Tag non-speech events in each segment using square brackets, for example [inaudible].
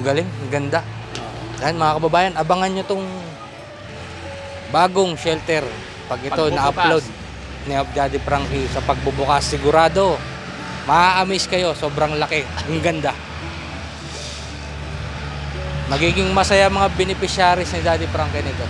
Ang galing, ang ganda. Yan mga kababayan, abangan nyo tong bagong shelter. Pag ito Pagbubukas. na-upload ni Daddy Frankie sa pagbubukas, sigurado maa-amaze kayo. Sobrang laki. Ang ganda. Magiging masaya mga beneficiaries ni Daddy Frankie nito.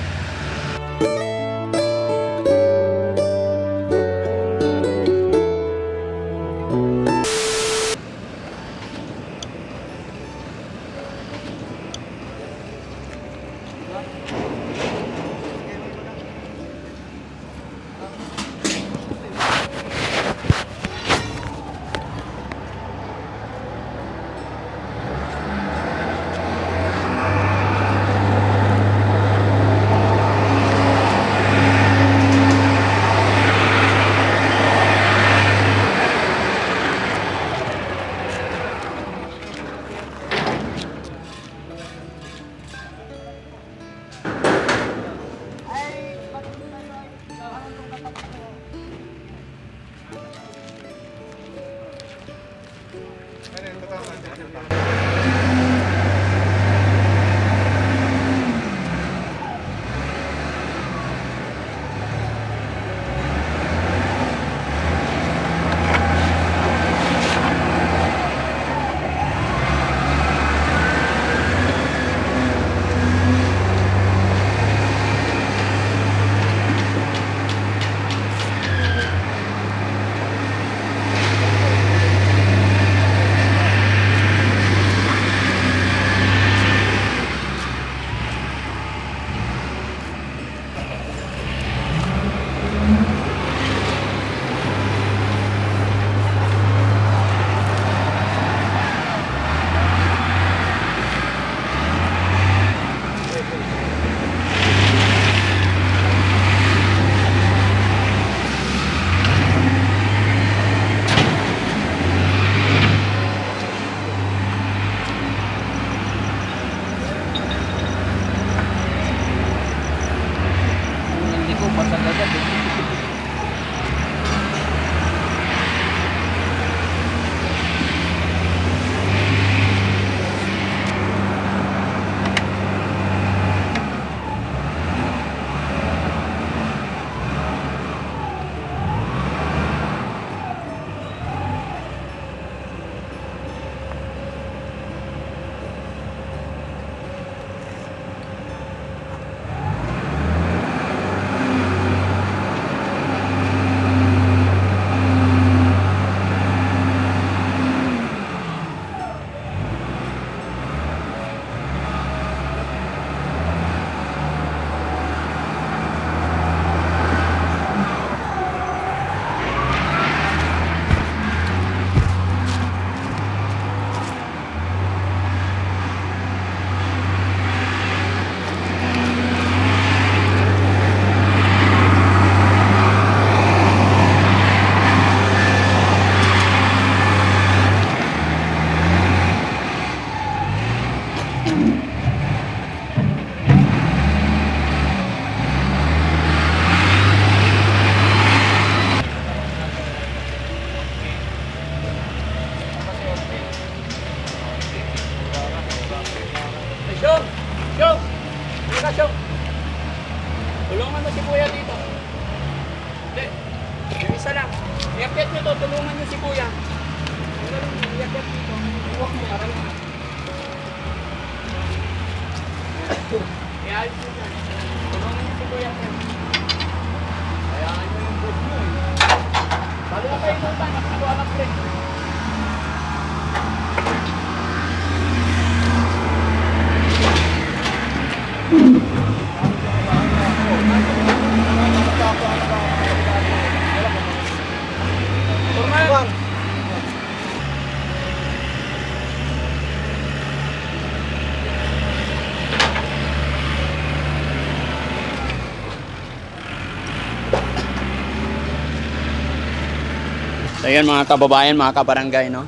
So mga kababayan, mga kabarangay, no?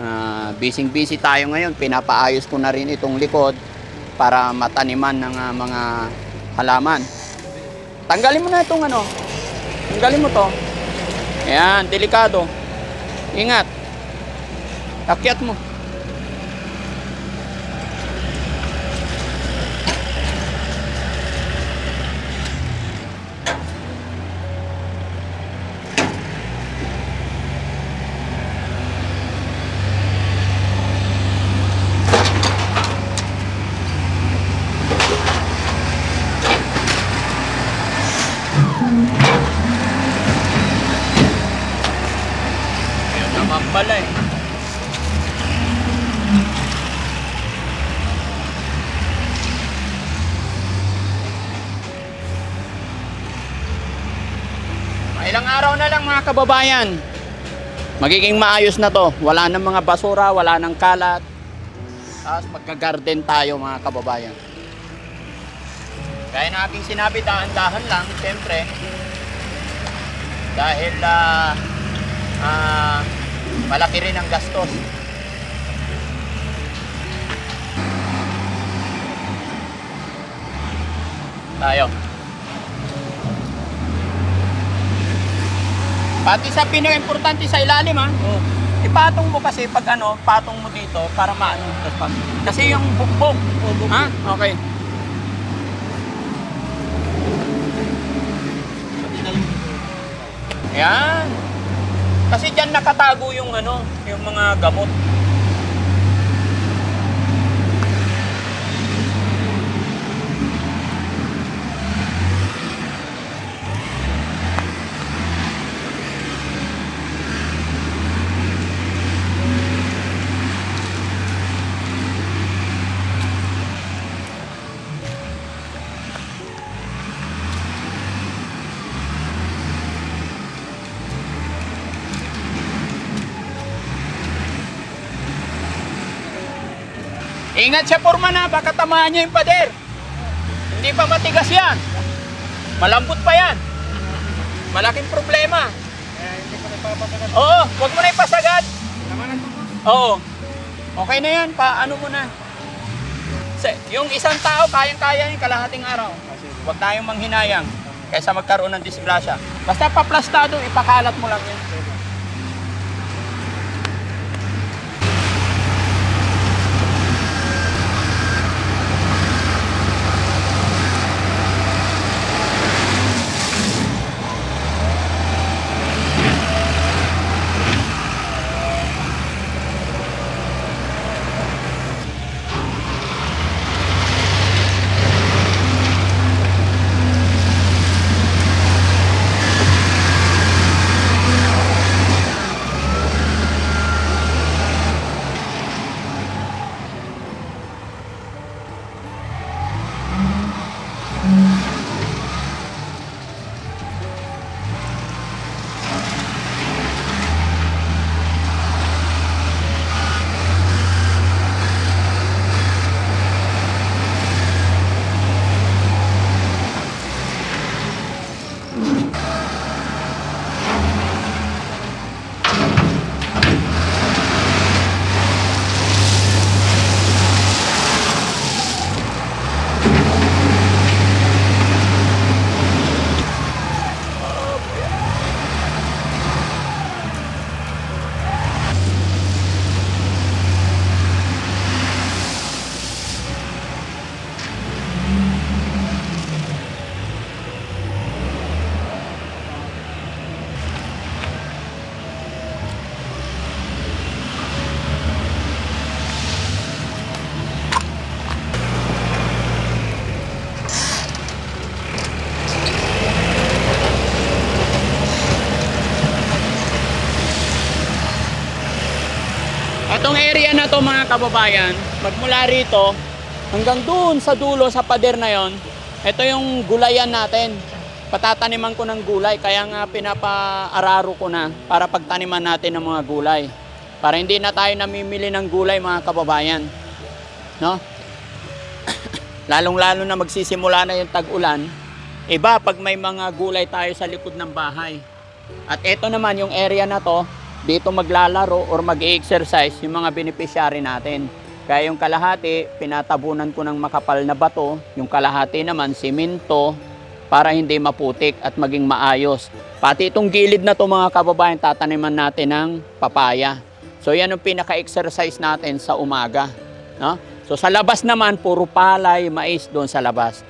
Ah, busy-busy tayo ngayon. Pinapaayos ko na rin itong likod para mataniman ng ah, mga halaman. Tanggalin mo na itong ano. Tanggalin mo to. Ayan, delikado. Ingat. Akyat mo. Ayun naman pala eh. Ilang araw na lang mga kababayan. Magiging maayos na to. Wala nang mga basura, wala nang kalat. Tapos magka-garden tayo mga kababayan. Kaya na aking sinabi, dahan-dahan lang, siyempre. Dahil ah, ah, malaki rin ang gastos. Tayo. Pati sa pinaka-importante sa ilalim ha. Oh. Ipatong mo kasi pag ano, patong mo dito para maano. Kasi yung bukbok. Ha? Okay. Yan. Kasi diyan nakatago yung ano, yung mga gamot. Ingat siya porma na, baka tamaan niya yung pader. Hindi pa matigas yan. Malambot pa yan. Malaking problema. Oo, wag mo na ipasagad. Oo. Okay na yan, paano mo na. Sa, yung isang tao, kayang-kaya yung kalahating araw. Huwag tayong manghinayang kaysa magkaroon ng disgrasya. Basta paplastado, ipakalat mo lang yun. Itong area na to mga kababayan, magmula rito hanggang doon sa dulo sa pader na yon, ito yung gulayan natin. Patataniman ko ng gulay, kaya nga pinapaararo ko na para pagtaniman natin ng mga gulay. Para hindi na tayo namimili ng gulay mga kababayan. No? [coughs] Lalong-lalo na magsisimula na yung tag-ulan, iba pag may mga gulay tayo sa likod ng bahay. At ito naman yung area na to, dito maglalaro or mag-exercise yung mga beneficiary natin. Kaya yung kalahati, pinatabunan ko ng makapal na bato, yung kalahati naman, simento, para hindi maputik at maging maayos. Pati itong gilid na to mga kababayan, tataniman natin ng papaya. So yan ang pinaka-exercise natin sa umaga. No? So sa labas naman, puro palay, mais doon sa labas.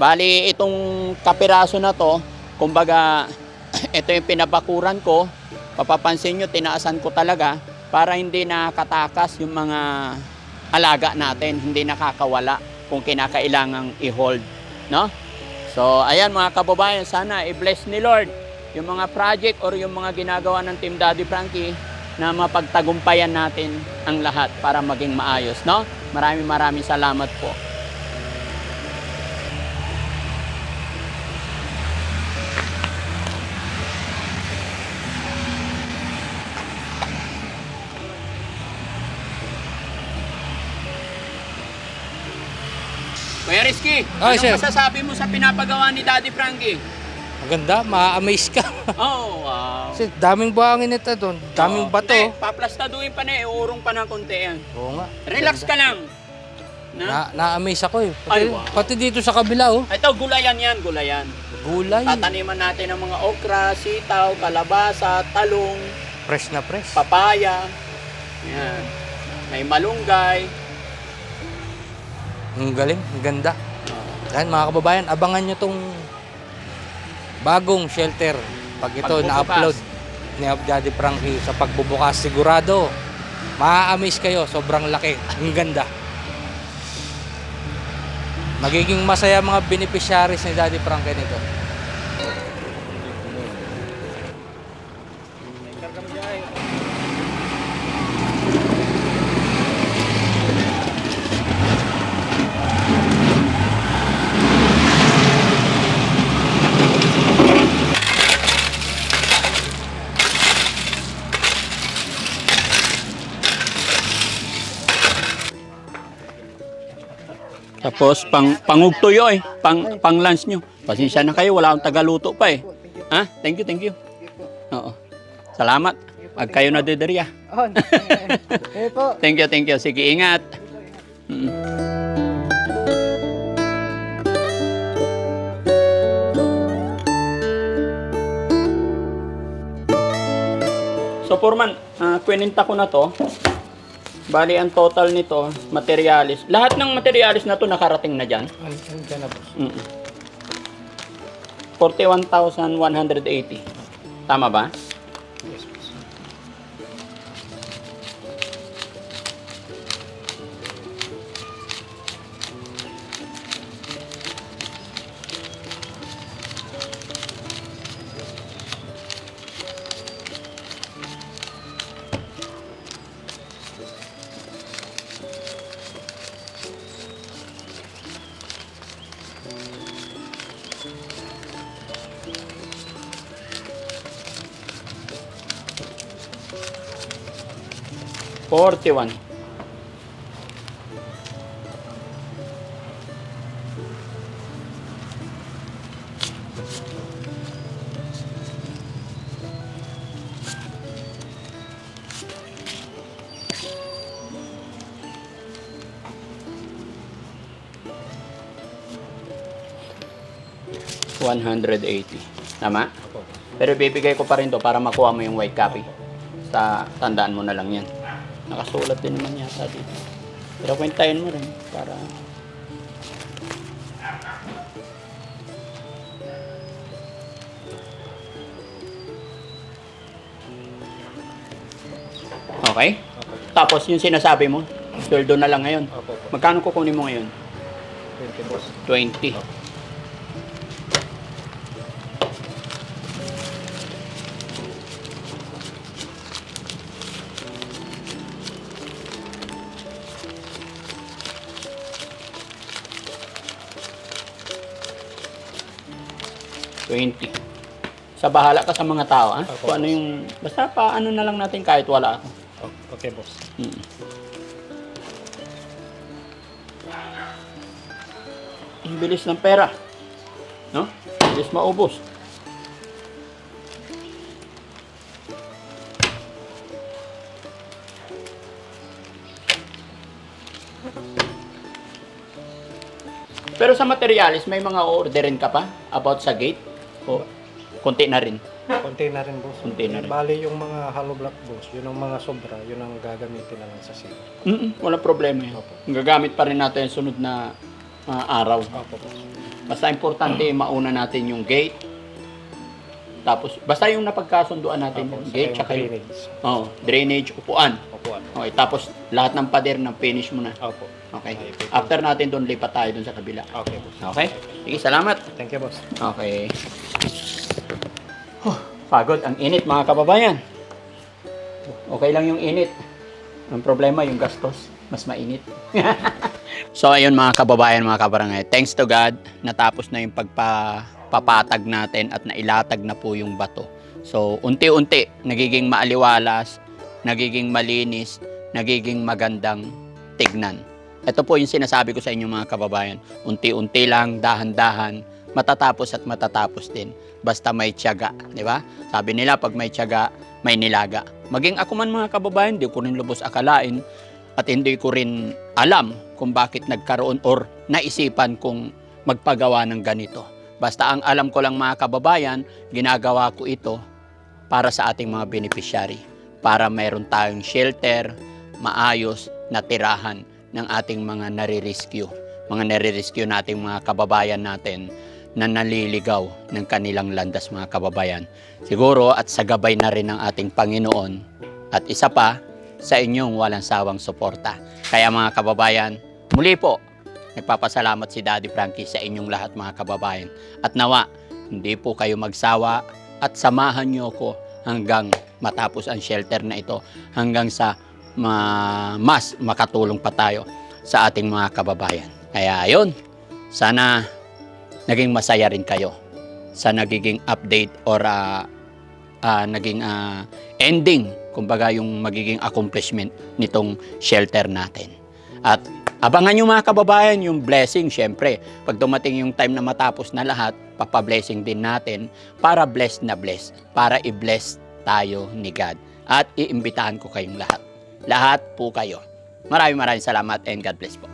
Bali, itong kapiraso na to, kumbaga, [clears throat] ito yung pinabakuran ko. Papapansin nyo, tinaasan ko talaga para hindi nakatakas yung mga alaga natin, hindi nakakawala kung kinakailangang i-hold. No? So, ayan mga kababayan, sana i-bless ni Lord yung mga project or yung mga ginagawa ng Team Daddy Frankie na mapagtagumpayan natin ang lahat para maging maayos, no? Maraming maraming salamat po. Rizky, Ay, anong sir. masasabi mo sa pinapagawa ni Daddy Frankie? Maganda, ma-amaze ka. [laughs] Oh, wow. Kasi daming buhangin ito doon. Daming Oo. bato. Hindi, paplastaduin pa na eh. Urong pa ng konti yan. Oo nga. Relax ka lang. Na? Na, na-amaze ako eh. Pati, Ay, wow. pati dito sa kabila oh. Ito, gulayan yan, gulayan. Gulay. Tataniman natin ng mga okra, sitaw, kalabasa, talong, Fresh na fresh. papaya. Yan. May malunggay. Ang galing, ang ganda. Yan mga kababayan, abangan nyo tong bagong shelter. Pag ito na-upload ni Daddy Frankie sa pagbubukas, sigurado maa-amaze kayo. Sobrang laki. Ang ganda. Magiging masaya mga beneficiaries ni Daddy Frankie nito. Tapos, pang, pangugtuyo eh. Pang, pang lunch nyo. Pasensya na kayo, wala akong tagaluto pa eh. Ha? Thank you, thank you. Oo. Salamat. Pag kayo na dederya. Eh po. [laughs] Thank you, thank you. Sige, ingat. Mm. So, Purman, uh, kwininta ko na to. Bali, ang total nito, materialis. Lahat ng materialis na to nakarating na dyan. Andiyan na boss. Mm. 41,180. Tama ba? Yes, boss. Forty-one. One hundred eighty. Tama? Pero bibigay ko pa rin to para makuha mo yung white copy. Sa tandaan mo na lang yan. Nakasulat din naman yata dito. Pero kwentahin mo rin para... Okay? Tapos yung sinasabi mo, sweldo na lang ngayon. Magkano kukunin mo ngayon? 20 boss. 20. Twenty. Sa bahala ka sa mga tao, ha? Opo, Kung ano yung... Basta pa ano na lang natin kahit wala ako. Okay, boss. Mm. Ang bilis ng pera. No? Bilis maubos. Pero sa materialis, may mga orderin ka pa about sa gate? O konti na rin? Konti na rin boss. Konti na rin. Bali yung mga hollow block boss, yun ang mga sobra, yun ang gagamitin na lang sa sale. Mm wala problema yan. Opo. Gagamit pa rin natin yung sunod na ah, araw. Opo boss. Basta importante, mauna natin yung gate. Tapos, basta yung napagkasunduan natin, Opo, yung saka gate, yung tsaka yung drainage. oh, drainage, upuan. Opuan. Okay, tapos lahat ng pader ng finish mo na. Opo. Okay. After natin doon, lipat tayo doon sa kabila. Okay boss. Okay? Sige, salamat. Thank you boss. Okay. Huh, pagod. Ang init, mga kababayan. Okay lang yung init. Ang problema, yung gastos. Mas mainit. [laughs] so, ayun mga kababayan, mga kabarangay. Thanks to God, natapos na yung pagpapatag natin at nailatag na po yung bato. So, unti-unti, nagiging maaliwalas, nagiging malinis, nagiging magandang tignan. Ito po yung sinasabi ko sa inyo mga kababayan. Unti-unti lang, dahan-dahan, matatapos at matatapos din. Basta may tiyaga, di ba? Sabi nila, pag may tiyaga, may nilaga. Maging ako man mga kababayan, di ko rin lubos akalain at hindi ko rin alam kung bakit nagkaroon or naisipan kong magpagawa ng ganito. Basta ang alam ko lang mga kababayan, ginagawa ko ito para sa ating mga beneficiary. Para mayroon tayong shelter, maayos na tirahan ng ating mga nare-rescue. Mga nare-rescue nating mga kababayan natin na naliligaw ng kanilang landas mga kababayan. Siguro at sa gabay na rin ng ating Panginoon at isa pa sa inyong walang sawang suporta. Kaya mga kababayan, muli po, nagpapasalamat si Daddy Frankie sa inyong lahat mga kababayan. At nawa, hindi po kayo magsawa at samahan niyo ko hanggang matapos ang shelter na ito hanggang sa ma- mas makatulong pa tayo sa ating mga kababayan. Kaya ayun, sana naging masaya rin kayo sa nagiging update or ah, ah, naging ah, ending, kumbaga yung magiging accomplishment nitong shelter natin. At abangan nyo mga kababayan yung blessing, syempre. Pag dumating yung time na matapos na lahat, papablessing din natin para blessed na blessed, para i-bless tayo ni God. At iimbitahan ko kayong lahat. Lahat po kayo. Maraming maraming salamat and God bless po.